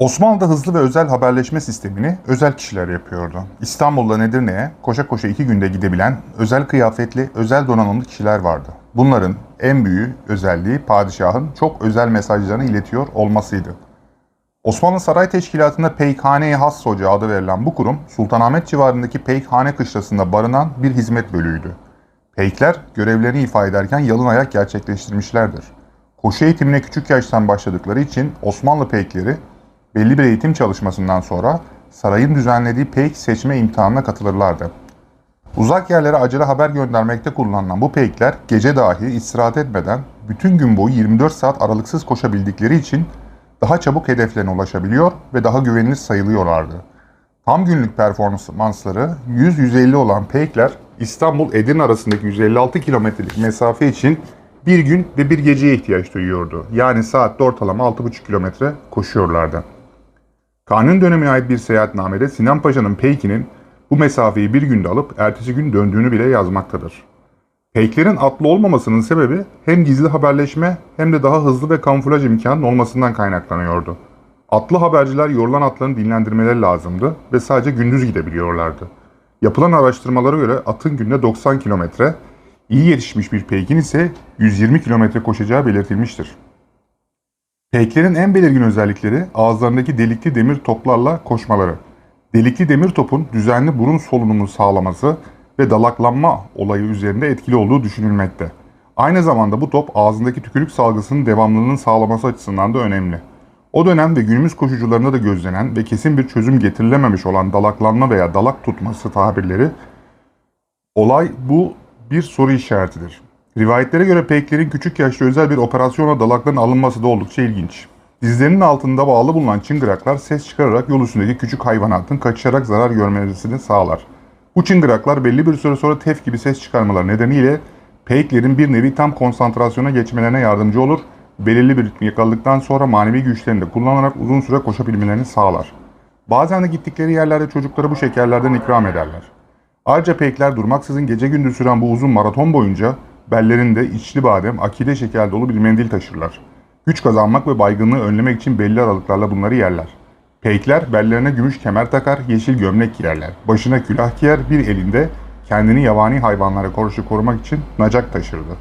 Osmanlı'da hızlı ve özel haberleşme sistemini özel kişiler yapıyordu. İstanbul'dan Edirne'ye koşa koşa iki günde gidebilen özel kıyafetli, özel donanımlı kişiler vardı. Bunların en büyüğü özelliği padişahın çok özel mesajlarını iletiyor olmasıydı. Osmanlı Saray Teşkilatı'nda Peykhane-i Has Hoca adı verilen bu kurum, Sultanahmet civarındaki Peykhane kışlasında barınan bir hizmet bölüğüydü. Peykler görevlerini ifa ederken yalın ayak gerçekleştirmişlerdir. Koşu eğitimine küçük yaştan başladıkları için Osmanlı peykleri belli bir eğitim çalışmasından sonra sarayın düzenlediği peyk seçme imtihanına katılırlardı. Uzak yerlere acele haber göndermekte kullanılan bu peykler gece dahi istirahat etmeden bütün gün boyu 24 saat aralıksız koşabildikleri için daha çabuk hedeflerine ulaşabiliyor ve daha güvenilir sayılıyorlardı. Tam günlük performansları 100-150 olan peykler İstanbul-Edirne arasındaki 156 kilometrelik mesafe için bir gün ve bir geceye ihtiyaç duyuyordu. Yani saatte ortalama 6,5 kilometre koşuyorlardı. Kanun dönemine ait bir seyahatnamede Sinan Paşa'nın Peyki'nin bu mesafeyi bir günde alıp ertesi gün döndüğünü bile yazmaktadır. Peyklerin atlı olmamasının sebebi hem gizli haberleşme hem de daha hızlı ve kamuflaj imkanının olmasından kaynaklanıyordu. Atlı haberciler yorulan atların dinlendirmeleri lazımdı ve sadece gündüz gidebiliyorlardı. Yapılan araştırmalara göre atın günde 90 kilometre, iyi yetişmiş bir peykin ise 120 kilometre koşacağı belirtilmiştir. Peyklerin en belirgin özellikleri ağızlarındaki delikli demir toplarla koşmaları. Delikli demir topun düzenli burun solunumunu sağlaması ve dalaklanma olayı üzerinde etkili olduğu düşünülmekte. Aynı zamanda bu top ağzındaki tükürük salgısının devamlılığını sağlaması açısından da önemli. O dönem ve günümüz koşucularında da gözlenen ve kesin bir çözüm getirilememiş olan dalaklanma veya dalak tutması tabirleri olay bu bir soru işaretidir. Rivayetlere göre peyklerin küçük yaşta özel bir operasyonla dalakların alınması da oldukça ilginç. Dizlerinin altında bağlı bulunan çıngıraklar ses çıkararak yol üstündeki küçük hayvanatın kaçarak zarar görmesini sağlar. Bu çıngıraklar belli bir süre sonra tef gibi ses çıkarmaları nedeniyle peyklerin bir nevi tam konsantrasyona geçmelerine yardımcı olur, belirli bir ritmi yakaladıktan sonra manevi güçlerini de kullanarak uzun süre koşabilmelerini sağlar. Bazen de gittikleri yerlerde çocuklara bu şekerlerden ikram ederler. Ayrıca peykler durmaksızın gece gündüz süren bu uzun maraton boyunca bellerinde içli badem, akide şeker dolu bir mendil taşırlar. Güç kazanmak ve baygınlığı önlemek için belli aralıklarla bunları yerler. Peykler bellerine gümüş kemer takar, yeşil gömlek giyerler. Başına külah giyer, bir elinde kendini yabani hayvanlara karşı korumak için nacak taşırdı.